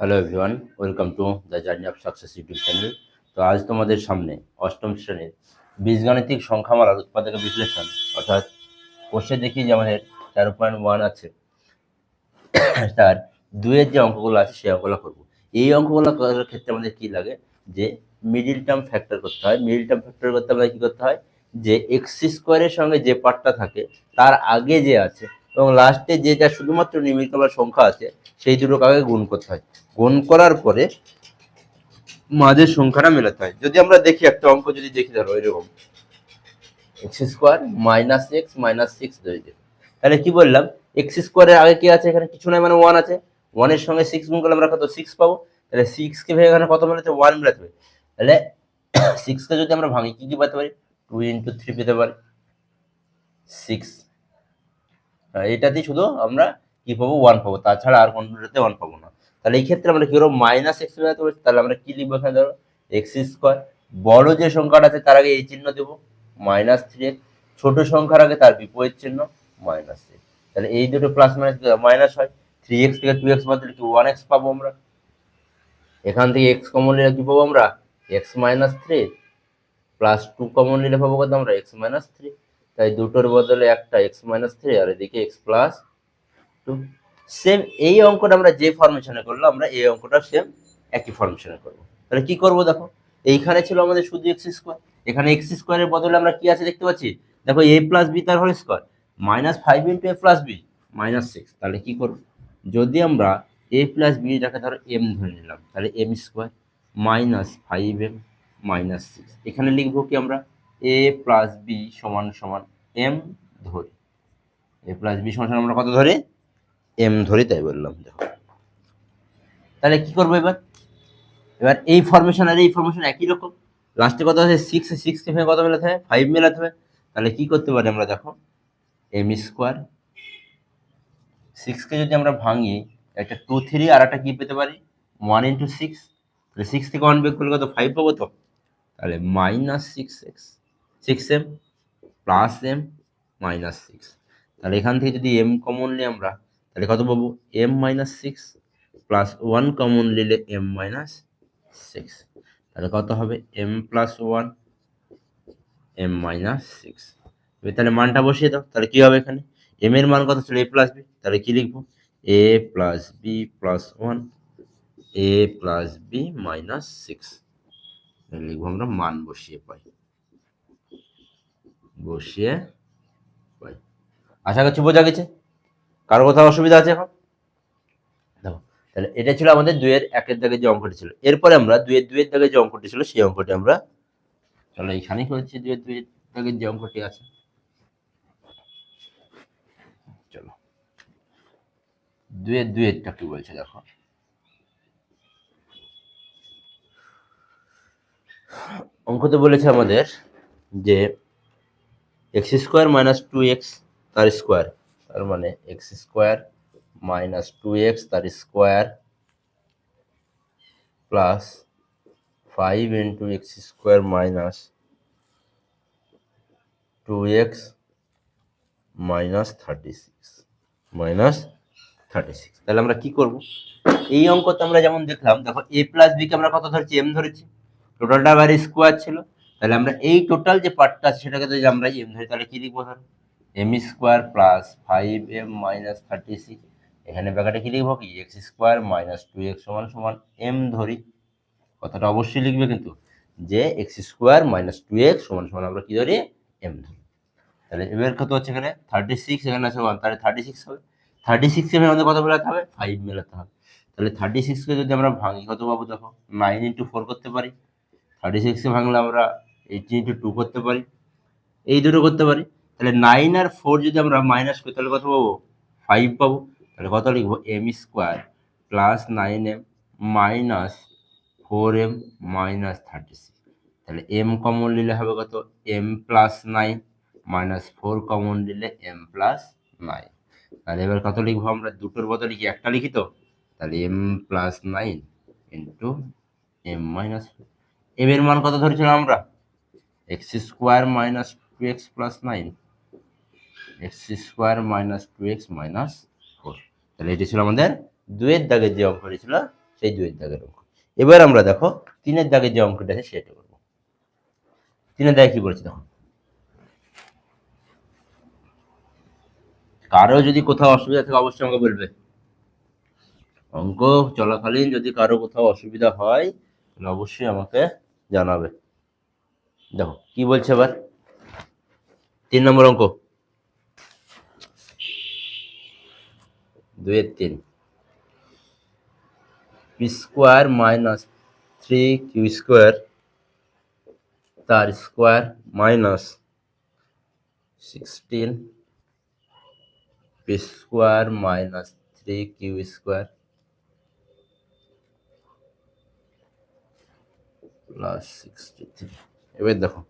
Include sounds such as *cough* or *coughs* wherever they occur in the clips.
Hello everyone welcome to the journey of success YouTube channel তো আজ তোমাদের সামনে অষ্টম শ্রেণির বীজগাণিতিক সংখ্যামালার উৎপাদক বিশ্লেষণ, অর্থাৎ কোষে দেখি যে আমাদের তেরো পয়েন্ট ওয়ান আছে। তার দুয়ের যে অঙ্কগুলো আছে সেই অঙ্কগুলো করব। এই অঙ্কগুলো করার ক্ষেত্রে আমাদের কি লাগে? যে মিডিল টার্ম ফ্যাক্টর করতে হয়। মিডিল টার্ম ফ্যাক্টর করতে আমাদের কী করতে হয়? যে এক্স স্কোয়ারের সঙ্গে যে পার্টটা থাকে, তার আগে যে আছে এবং লাস্টে যেটা শুধুমাত্র নির্মিতলার সংখ্যা আছে, সেই দুটোকে কাকে গুণ করতে হয়। গুণ করার পরে মাঝের সংখ্যাটা মেলাতে হয়। যদি আমরা দেখি একটা অঙ্ক, যদি দেখি ধরো এরকম x square minus x minus six ধরে তাহলে কি বললাম? এক্স স্কোয়ারের আগে কি আছে? এখানে কিছু নয় মানে ওয়ান আছে। ওয়ানের সঙ্গে সিক্স গুণ করলে আমরা কত? সিক্স পাবো। তাহলে সিক্সকে ভেঙে এখানে কত মেলাতে ওয়ান মেলাতে হবে। তাহলে *coughs* সিক্সকে যদি আমরা ভাঙি, কি কি পেতে পারি? টু ইন্টু থ্রি পেতে পারি। সিক্স এটাতেই শুধু আমরা কি পাবো? ওয়ান পাবো। তাছাড়া আর কোনটাতে ওয়ান পাবো না। তাহলে এই ক্ষেত্রে আমরা কি করব? মাইনাস এক্স পারি তাহলে আমরা কি লিখব এখানে ধরো? এক্স স্কোয়ার বড় যে সংখ্যাটা আছে, তার আগে এই চিহ্ন দেবো। মাইনাস থ্রি এক্স ছোট সংখ্যার আগে তার বিপরীত চিহ্ন মাইনাস থ্রি তাহলে এই দুটো প্লাস মাইনাস মাইনাস হয়? থ্রি এক্স থেকে টু এক্স বাদ কি ওয়ান এক্স পাবো আমরা? এখান থেকে এক্স কমন নিলে কি পাবো আমরা? X minus three plus two common নিলে পাবো কত আমরা? এক্স মাইনাস থ্রি তাই দুটোর বদলে একটা এক্স মাইনাস থ্রি আর এদিকে এক্স প্লাস টু সেম এই অঙ্কটা আমরা যে ফরমেশনে করল আমরা এই অঙ্কটা সেম একই ফরমেশনে করব। তাহলে কি করব দেখো? এইখানে ছিল আমাদের শুধু এক্স স্কোয়ার এখানে এক্স স্কোয়ারের বদলে আমরা কি আছে দেখতে পাচ্ছি? দেখো এ প্লাস বি তার whole square minus five into a plus b minus six তাহলে কি করব? যদি আমরা এ প্লাস বিটাকে ধরো এম ধরে নিলাম, তাহলে m square minus five m minus six এখানে লিখব কি আমরা? এ প্লাস বি সমান সমান এম ধরি। এ প্লাস বি সমান সমান আমরা কত ধরি? এম ধরি, তাই বললাম, দেখো। তাহলে কি করব এবার? এবার এই ফরমেশন আর এই ফরমেশন একই রকম। লাস্টে কত আছে? সিক্স সিক্সকে ভেঙে কত মেলাতে হবে ফাইভ মেলাতে হবে তাহলে কি করতে পারি আমরা, দেখো? এম স্কোয়ার সিক্সকে যদি আমরা ভাঙি, একটা টু থ্রি আর একটা কি পেতে পারি? ওয়ান ইন্টু সিক্স তাহলে সিক্স থেকে ওয়ান বের করলে কত? ফাইভ পাবো তো? তাহলে minus six x six m plus m minus six তাহলে এখান থেকে যদি এম কমন নিই আমরা, তাহলে কত পাবো? M minus six plus one common নিলে এম মাইনাস সিক্স তাহলে কত হবে? M plus one m minus six তাহলে মানটা বসিয়ে দাও, তাহলে কী হবে এখানে? এম এর মান কত ছিল? এ প্লাস বি তাহলে কী লিখব? A plus b plus one a plus b minus six লিখব আমরা মান বসিয়ে পাই। বসিয়ে আশা করছি বোঝা গেছে? কারও কোথাও অসুবিধা আছে এখন? দেখো, তাহলে এটা ছিল আমাদের দুয়ের একের দাগে যে অঙ্কটি ছিল। এরপরে আমরা দুয়ের দুয়ের দাগে যে অঙ্কটি ছিল, সেই অঙ্কটি আমরা চলো এখানেই করেছি দুয়ের দুইয়ের দাগের যে অঙ্কটি আছে। চলো। দুয়ের দুয়েরটা কি বলছে দেখো। অঙ্কতে বলেছে আমাদের যে x square minus two x তার স্কোয়ার, তার মানে x square minus two x তার square plus five into x square minus two x minus thirty six, minus thirty six. তাহলে আমরা কি করব? এই অঙ্কতে আমরা যেমন দেখলাম, দেখো এ প্লাস বিকে আমরা কত ধরেছি? এম ধরেছি। টোটালটা আবার স্কোয়ার ছিল। তাহলে আমরা এই টোটাল যে পার্টটা আছে সেটাকে যদি আমরা এম ধরি, তাহলে কি লিখব ধর? M square plus five m minus thirty six এখানে ব্যাপারটা কি লিখব? কি? X square minus two x সমান সমান এম ধরি। কথাটা অবশ্যই লিখবে কিন্তু যে x square minus two x সমান সমান আমরা কি ধরি? এম ধরি। তাহলে এবার কত হচ্ছে এখানে? থার্টি সিক্স এখানে আছে ওয়ান তাহলে থার্টি সিক্স হবে। থার্টি সিক্স সিক্সকে আমাদের কত মেলাতে হবে? ফাইভ মেলাতে হবে। তাহলে থার্টি সিক্সকে যদি আমরা ভাঙি, কত পাবো দেখো? নাইন ইন্টু ফোর করতে পারি। থার্টি সিক্সকে ভাঙলে আমরা এইটিন ইন্টু টু করতে পারি। এই দুটো করতে পারি। তাহলে নাইন আর ফোর যদি আমরা মাইনাস করি, তাহলে কত পাবো? ফাইভ পাবো। তাহলে কত লিখব? M square plus nine m minus four m minus thirty six তাহলে এম কমন নিলে হবে কত? M plus nine minus four common নিলে এম প্লাস নাইন তাহলে এবার কত লিখব আমরা? দুটোর বদলে কি একটা লিখি তো? তাহলে m plus nine into m minus m এর মান কত ধরেছিলাম আমরা? X square minus two x plus nine. X square minus two x minus four. তাহলে এটি ছিল আমাদের দুয়ের দাগের যে অঙ্কটি ছিল, সেই দুইয়ের দাগের অঙ্ক। এবার আমরা দেখো তিনের দাগের যে অঙ্কটা আছে, সেটা করব। তিনের দাগে কি বলেছে দেখো? কারও যদি কোথাও অসুবিধা থাকে, অবশ্যই আমাকে বলবে। অঙ্ক চলাকালীন যদি কারও কোথাও অসুবিধা হয়, তাহলে অবশ্যই আমাকে জানাবে। দেখো, কি বলছে এবার তিন নম্বর অঙ্ক। দুয়ের তিন। P square minus three q square তার square minus sixteen p square minus three q square plus sixty three এবার দেখো।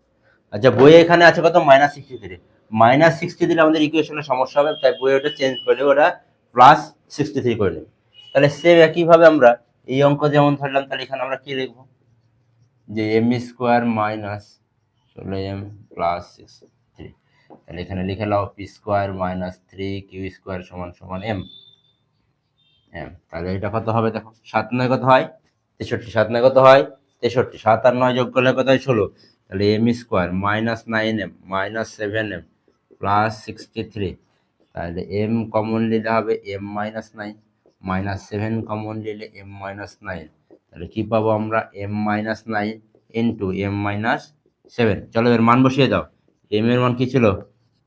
আচ্ছা বইয়ে এখানে আছে কত? Minus sixty three minus sixty দিলে আমাদের ইকুয়েশনের সমস্যা হবে, তাই বইয়ে ওটা চেঞ্জ করে ওটা প্লাস সিক্সটি থ্রি করে নেবে। তাহলে সেম একইভাবে আমরা এই অঙ্ক যেমন ধরলাম, তাহলে এখানে আমরা কি লিখব? যে এম স্কোয়ার মাইনাস ষোলো এম প্লাস সিক্স থ্রি তাহলে এখানে লিখে নাও p square minus three q square সমান সমান এম এম তাহলে এটা কত হবে দেখো? সাত নয় কত হয়? তেষট্টি। সাত নয় কত হয়? তেষট্টি। সাত আর নয় যোগ করলে কত হয়? ষোলো। তাহলে m square minus nine m minus seven m plus sixty three তাহলে এম কমন নিলে হবে m minus nine minus seven common নিলে এম মাইনাস নাইন তাহলে কী পাবো আমরা? M minus nine into m minus seven চলো এর মান বসিয়ে দাও। এম এর মান কী ছিল?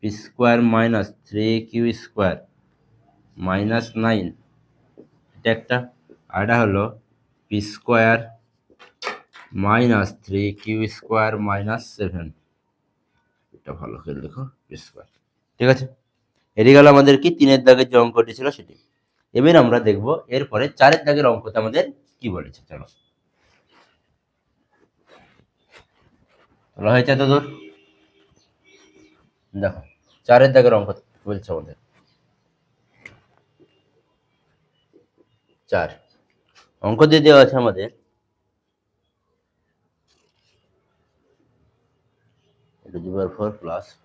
P square minus three q square minus nine এটা একটা। আর এটা হলো p square minus three q square minus seven. এটা ভালো করে দেখো স্কোয়ার। ঠিক আছে? এটি গেল আমাদের কি? তিনের দাগের যে অঙ্কটি ছিল সেটি। এবার আমরা দেখব এরপরে চারের দাগের অঙ্কতে আমাদের কি বলেছে, চলো। তোলা হয়েছে তো দূর দেখো, চারের দাগের অঙ্ক বলছে আমাদের। চার। অঙ্ক দিয়ে দেওয়া আছে আমাদের a to the power 4 plus,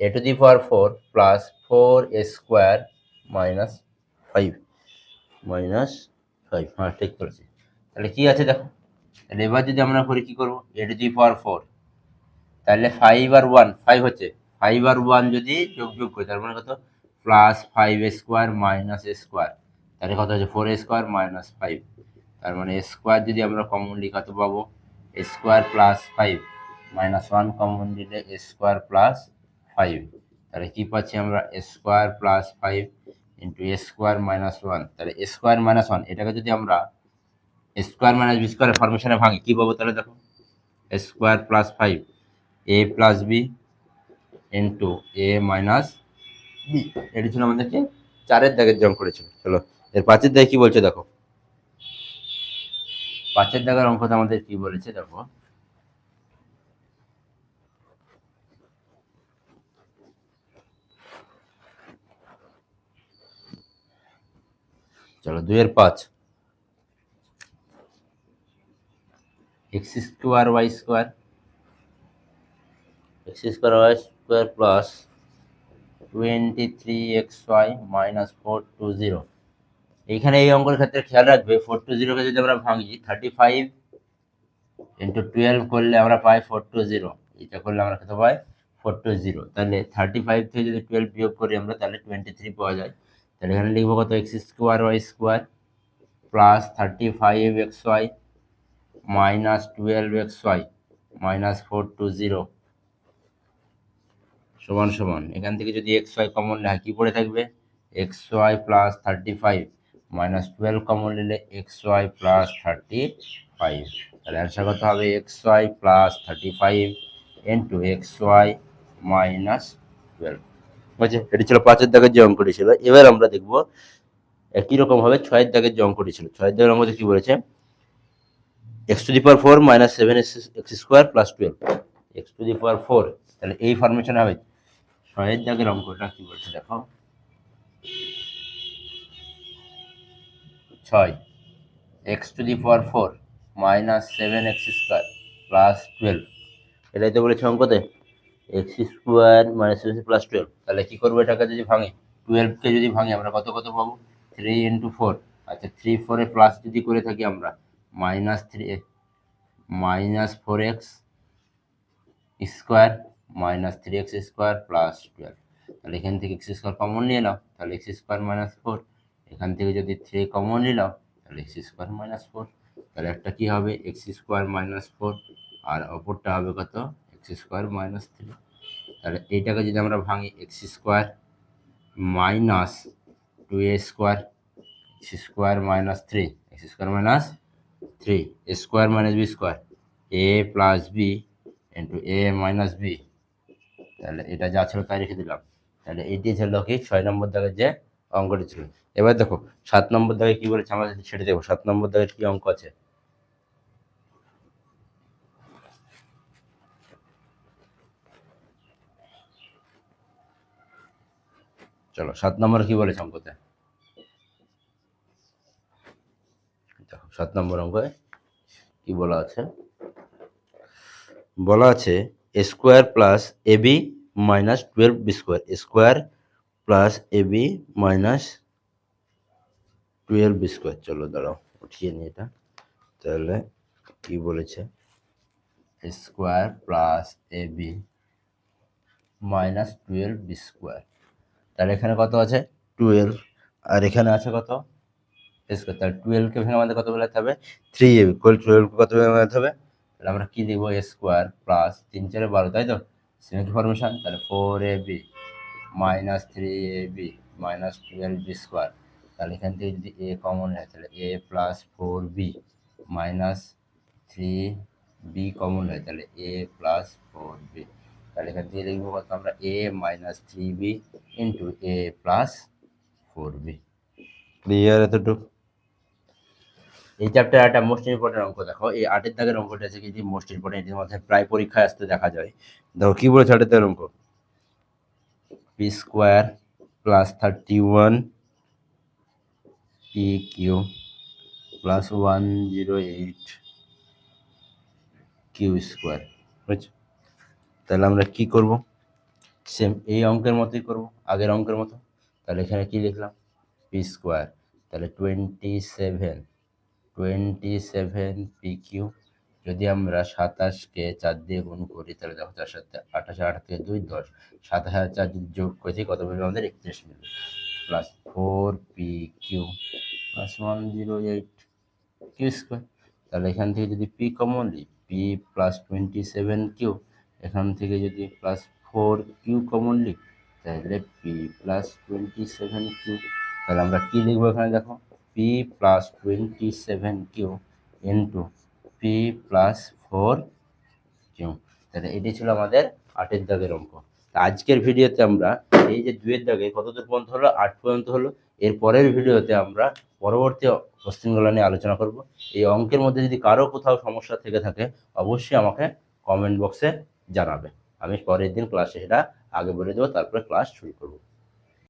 a to the power 4 plus 4 a square minus 5 minus 5 হ্যাঁ ঠিক করেছি তাহলে কি আছে দেখো? তাহলে এবার যদি আমরা করি, কি করব? A to the power 4 তাহলে 5 আর 1 5 হচ্ছে। 5 আর 1 যদি যোগ যোগ করি, তার মানে কত? Plus five a square minus a square তাহলে কত হচ্ছে? Four a square minus five তার মানে স্কোয়ার যদি আমরা কমনলি কত পাবো square plus five minus one common দিলে স্কোয়ার প্লাস ফাইভ তাহলে কী পাচ্ছি আমরা? Square plus five into square minus one তাহলে স্কোয়ার মাইনাস ওয়ান এটাকে যদি আমরা স্কোয়ার মাইনাস বি স্কোয়ারের ফরমেশনে ভাঙি, কী পাবো তাহলে দেখো? Square plus five a plus b into a minus b এটি ছিল আমাদেরকে চারের দাগের জম করেছিল। চলো, এর পাঁচের দাগে কি বলছে দেখো? পাঁচের দাগের অঙ্কটা আমাদের কি বলেছে দেখো? চলো দুইয়ের পাঁচ। X square y square. X square y square plus twenty three x y minus four two zero. এইখানে এই অঙ্কের ক্ষেত্রে খেয়াল রাখবে, ফোর টু জিরোকে যদি আমরা ভাঙি, থার্টি ফাইভ ইন্টু টুয়েলভ করলে আমরা পাই ফোর টু জিরো। এটা করলে আমরা কত পাই? Four two zero. তাহলে থার্টি ফাইভ থেকে যদি টুয়েলভ বিয়োগ করি আমরা, তাহলে টোয়েন্টি থ্রি পাওয়া যায়। তাহলে এখানে লিখব কত? X square y square plus thirty five x y minus twelve x y minus four two zero সমান সমান। এখান থেকে যদি এক্স ওয়াই কমন নেয়, কী পড়ে থাকবে? X y plus thirty five minus twelve common নিলে x y plus thirty five তাহলে অ্যান্সার কত হবে? X y plus thirty five into x y minus twelve বুঝছে এটি ছিল পাঁচের দাগের যে অঙ্কটি ছিল। এবার আমরা দেখব একই রকমভাবে ছয়ের দাগের যে অঙ্কটি ছিল। ছয়ের দাগের অঙ্কতে কি বলেছে? X to the power four minus seven x square plus twelve x to the power four তাহলে এই ফর্মেশন হবে। ছয়ের দাগের অঙ্কটা কি বলছে দেখো? ছয় x to the power four minus seven x square plus twelve এটাই তো বলেছে অঙ্কতে। X square minus plus twelve তাহলে কী করব এটাকে যদি ভাঙে? টুয়েলভকে যদি ভাঙে, আমরা কত কত পাবো? থ্রি ইন্টু ফোর আচ্ছা থ্রি ফোরে প্লাস যদি করে থাকি আমরা minus three minus four x square minus three x square plus twelve তাহলে এখান থেকে এক্স স্কোয়ার কমন নিয়ে নাও, তাহলে এক্স স্কোয়ার মাইনাস ফোর এখান থেকে যদি থ্রি কমন নিলাম তাহলে এক্স স্কোয়ার মাইনাস ফোর তাহলে একটা কী হবে? এক্স স্কোয়ার মাইনাস ফোর আর অপরটা হবে কত? এক্স স্কোয়ার মাইনাস থ্রি তাহলে এইটাকে যদি আমরা ভাঙি x square minus two a square x square minus three x square minus three a square minus b square a plus b into a minus b তাহলে এটা যা ছিল তাই রেখে দিলাম। তাহলে এটি ছিল কি? ছয় নম্বর দাগের যে অঙ্কটি ছিল। এবার দেখো, সাত নম্বর দাগে কি বলেছে? যদি সেটা দেখব সাত নম্বর দাগের কি অঙ্ক আছে? চলো, সাত নম্বর কি বলেছে অঙ্কতে সাত নম্বর অঙ্কে কি বলা আছে? বলা আছে square plus a b minus twelve b square. Square plus a b minus twelve b square. চলো দাঁড়াও, উঠিয়ে নিই এটা। তাহলে কি বলেছে? Square plus a b minus twelve b square. তাহলে এখানে কত আছে? টুয়েলভ আর এখানে আছে কত? স্কোয়ার তাহলে টুয়েলভকে ভেঙে আমাদের কত বেলাতে হবে? থ্রি এ বি টুয়েলভকে কত বেলাতে হবে? তাহলে আমরা কি লিখব? স্কোয়ার প্লাস তিন চারে বারো তাই তো? সিমেট্রিক ফরমেশন তাহলে four a b minus three a b minus twelve b square তাহলে এখান থেকে যদি এ কমন হয় তাহলে a plus four b minus three b common হয় তাহলে এ প্লাস ফোর বি তাহলে এখান থেকে লিখব কত? আমরা a minus three b into a plus four b clear এতটুকু? এই চ্যাপ্টার একটা মোস্ট ইম্পর্টেন্ট অঙ্ক দেখো। এই আটের দাগের অঙ্কটা আছে কি? মোস্ট ইম্পর্টেন্ট এটির মধ্যে প্রায় পরীক্ষায় আসতে দেখা যায়। দেখো কি বলেছে আটের দাগের অঙ্ক? P square plus thirty one p q plus one zero eight q square বুঝছ? তাহলে আমরা কি করব? সেম এই অঙ্কের মতোই করব, আগের অঙ্কের মতো। তাহলে এখানে কি লিখলাম? পি স্কোয়ার তাহলে twenty seven twenty seven p q যদি আমরা সাতাশকে চার দিয়ে গুণ করি, তাহলে দেখো চার সাথে আঠাশে, আট থেকে দুই, দশ। সাতাশ হাজার চার যদি যোগ করেছি কত মিলবে? আমাদের একত্রিশ মিলবে। Plus four p q plus one zero eight q square তাহলে এখান থেকে যদি পি কমন নিই p plus twenty seven q এখান থেকে যদি প্লাস ফোর কিউ কমন নিই তাহলে p plus twenty seven q তাহলে আমরা কী লিখব এখানে দেখো? P plus twenty seven q into p plus four q তাহলে এটি ছিল আমাদের আটের দাগের অঙ্ক। তা আজকের ভিডিওতে আমরা এই যে দুয়ের দাগে কতদূর পর্যন্ত হলো? আট পর্যন্ত হলো। এর পরের ভিডিওতে আমরা পরবর্তী কোশ্চেনগুলো নিয়ে আলোচনা করব। এই অঙ্কের মধ্যে যদি কারও কোথাও সমস্যা থেকে থাকে, অবশ্যই আমাকে কমেন্ট বক্সে জানাবে। আমি পরের দিন ক্লাসে সেটা আগে বলে দেবো তারপরে ক্লাস শুরু করব।